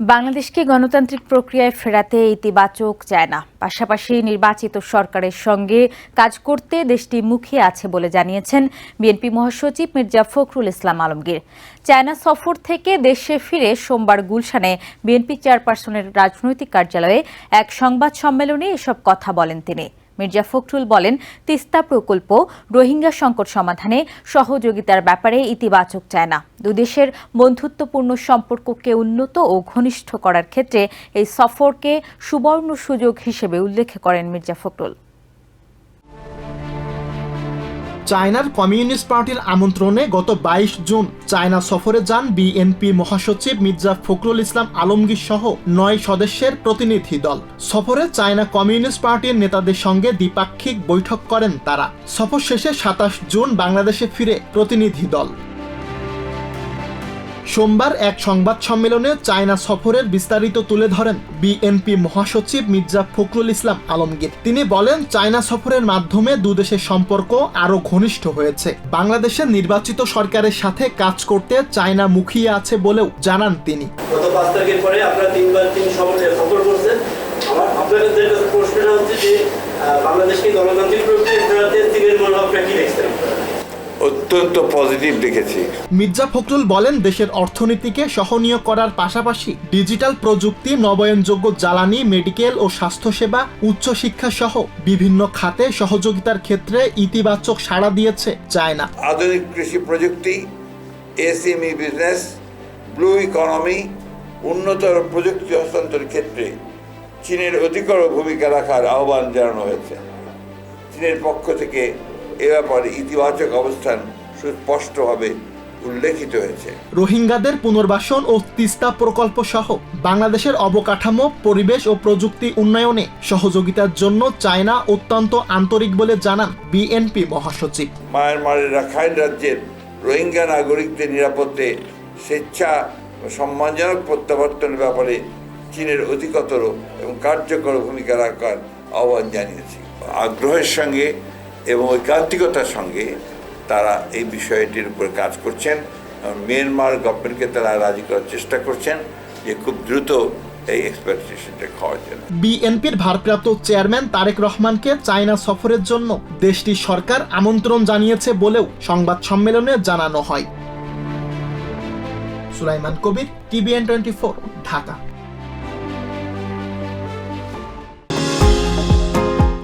বাংলাদেশকে গণতান্ত্রিক প্রক্রিয়ায় ফেরাতে ইতিবাচক চায় না। পাশাপাশি নির্বাচিত সরকারের সঙ্গে কাজ করতে দেশটি মুখিয়ে আছে বলে জানিয়েছেন বিএনপি মহাসচিব মির্জা ফখরুল ইসলাম আলমগীর। চায়না সফর থেকে দেশে ফিরে সোমবার গুলশানে বিএনপি চেয়ারপারসনের রাজনৈতিক কার্যালয়ে এক সংবাদ সম্মেলনে এসব কথা বলেন তিনি। মির্জা ফখরুল বলেন, তিস্তা প্রকল্প রোহিঙ্গা সংকট সমাধানে সহযোগিতার ব্যাপারে ইতিবাচক চায় না। দুদেশের বন্ধুত্বপূর্ণ সম্পর্ককে উন্নত ও ঘনিষ্ঠ করার ক্ষেত্রে এই সফরকে সুবর্ণ সুযোগ হিসেবে উল্লেখ করেন মির্জা ফখরুল। চায়নার কমিউনিস্ট পার্টির আমন্ত্রণে গত বাইশ জুন চায়না সফরে যান বিএনপি মহাসচিব মির্জা ফখরুল ইসলাম আলমগীর সহ নয় সদস্যের প্রতিনিধি দল। সফরে চায়না কমিউনিস্ট পার্টির নেতাদের সঙ্গে দ্বিপাক্ষিক বৈঠক করেন তারা। সফর শেষে সাতাশ জুন বাংলাদেশে ফিরে প্রতিনিধি দল। সোমবার এক সংবাদ সম্মেলনে চায়না সফরের বিস্তারিত তুলে ধরেন বিএনপি মহাসচিব মির্জা ফখরুল ইসলাম আলমগীর। তিনি বলেন, চায়না সফরের মাধ্যমে দুদেশের সম্পর্ক আরও ঘনিষ্ঠ হয়েছে। বাংলাদেশের নির্বাচিত সরকারের সাথে কাজ করতে চায়না মুখিয়ে আছে বলেও জানান তিনি। গত পাঁচ তারিখের পরে আপনারা তিনবার তিন সফর সফর করছেন। আমার, আপনাদের প্রশ্নটা হচ্ছে যে বাংলাদেশকে গণতান্ত্রিক প্রক্রিয়ায় ফেরাতে চীনের মনোভাবটা কি দেখছেন অত্যন্ত পজিটিভ দেখেছি। মির্জা ফখরুল বলেন দেশের অর্থনীতিকে সহনীয় করার পাশাপাশি ডিজিটাল প্রযুক্তি নবায়নযোগ্য জ্বালানি মেডিকেল ও স্বাস্থ্যসেবা উচ্চশিক্ষা সহ বিভিন্ন খাতে সহযোগিতার ক্ষেত্রে ইতিবাচক সাড়া দিয়েছে চায়না। আধুনিক কৃষি প্রযুক্তি এসএমই বিজনেস ব্লু ইকোনমি উন্নত প্রযুক্তি হস্তান্তরের ক্ষেত্রে চীনের অধিকর ভূমিকা রাখার আহ্বান জানানো হয়েছে। চীনের পক্ষ থেকে এ ব্যাপারে ইতিবাচক অবস্থান সুস্পষ্টভাবে উল্লেখিত হয়েছে। রোহিঙ্গাদের পুনর্বাসন ও তিস্তা প্রকল্প সহ বাংলাদেশের অবকাঠামো পরিবেশ ও প্রযুক্তি উন্নয়নে সহযোগিতার জন্য চায়না অত্যন্ত আন্তরিক বলে জানান বিএনপি মহাসচিব। মায়ানমারের রাখাইন রাজ্যের রোহিঙ্গা নাগরিকদের নিরাপত্তে স্বেচ্ছা সম্মানজনক প্রত্যাবর্তনের ব্যাপারে চীনের অধিকতর এবং কার্যকর ভূমিকা রাখার আহ্বান জানিয়েছি। আগ্রহের সঙ্গে এবং ঐকান্তিকতার সঙ্গে তারা এই বিষয়টির উপর কাজ করছেন। মিয়ানমার গভর্নমেন্টকে তারা রাজি করার চেষ্টা করছেন যে খুব দ্রুত এই এক্সপেকটেশনটা খাওয়ার জন্য। বিএনপির ভারপ্রাপ্ত চেয়ারম্যান তারেক রহমানকে চায়না সফরের জন্য দেশটির সরকার আমন্ত্রণ জানিয়েছে বলেও সংবাদ সম্মেলনে জানানো হয়। Sulaiman Kabir TVN twenty Dhaka.